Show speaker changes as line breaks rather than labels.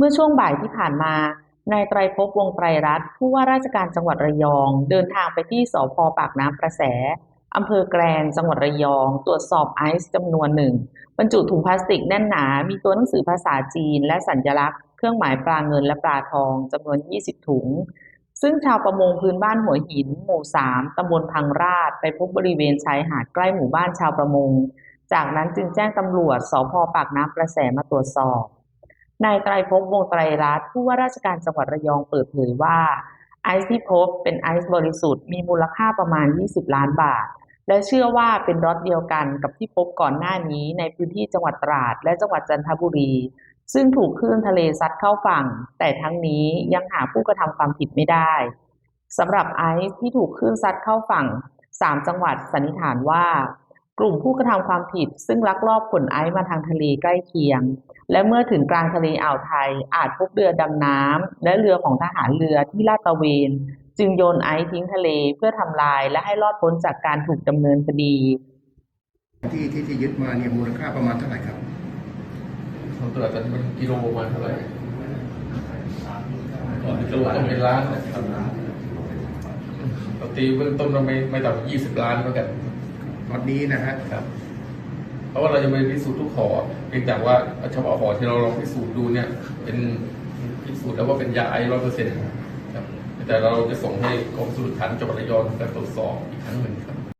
เมื่อช่วงบ่ายที่ผ่านมานายไตรภพวงไตรรัตน์ผู้ว่าราชการจังหวัดระยอง เดินทางไปที่สพปากน้ำประแสอำเภอแกลงจังหวัดระยอง ตรวจสอบไอซ์จำนวนหนึ่งบรรจุถุงพลาสติกแน่นหนา มีตัวหนังสือภาษาจีน และสัญลักษณ์เครื่องหมายปลาเงินและปลาทองจำนวน 20 ถุง ซึ่งชาวประมงพื้นบ้านหัวหิน หมู่ 3ตำบลพังราดไปพบบริเวณชายหาดใกล้หมู่บ้านชาวประมง จากนั้นจึงแจ้งตำรวจสพปากน้ำประแสมาตรวจสอบ นายไตรภพวงไตรรัตน์ผู้ว่าราชการจังหวัดระยองเปิดเผยว่าไอซ์ที่พบเป็นไอซ์บริสุทธิ์มีมูลค่าประมาณ 20 ล้านบาท และเชื่อว่าเป็นรถเดียวกันกับที่พบก่อนหน้านี้ในพื้นที่จังหวัดตราด และจังหวัดจันทบุรี ซึ่งถูกคลื่นทะเลซัดเข้าฝั่ง แต่ทั้งนี้ยังหาผู้กระทำความผิดไม่ได้สำหรับไอซ์ที่ถูกคลื่นซัดเข้าฝั่ง 3 จังหวัดสันนิษฐานว่า กลุ่มผู้กระทำความผิด ซึ่งลักลอบขนไอซ์มาทางทะเลใกล้เคียง และเมื่อถึงกลางทะเลอ่าวไทย อาจพบเรือดำน้ำและเรือของทหารเรือที่ลาดตระเวน จึงโยนไอซ์ทิ้งทะเลเพื่อทำลายและให้รอดพ้นจากการถูกดำเนินคดี
ที่ที่ที่ยึดมาเนี่ยมูลค่าประมาณเท่าไหร่ครับ
ของตลาดตอนนี้มันกิโลประมาณเท่าไหร่กิโลต้องเป็นล้านนะครับปกติเบื้องต้นเราไม่ไม่ต่ำกว่ายี่สิบล้านเหมือนกัน
ตอนนี้นะฮะ
ครับ เพราะว่าเราจะไปพิสูจน์ทุกหอเพียงแต่ว่าเฉพาะหอที่เราลองพิสูจน์ดูเนี่ย เป็นพิสูจน์แล้วว่าเป็นยาไอร้อยเปอร์เซ็นต์ครับแต่เราจะส่งให้กองพิสูจน์หลักฐานจังหวัดระยองการตรวจสอบอีกครั้งหนึ่งครับ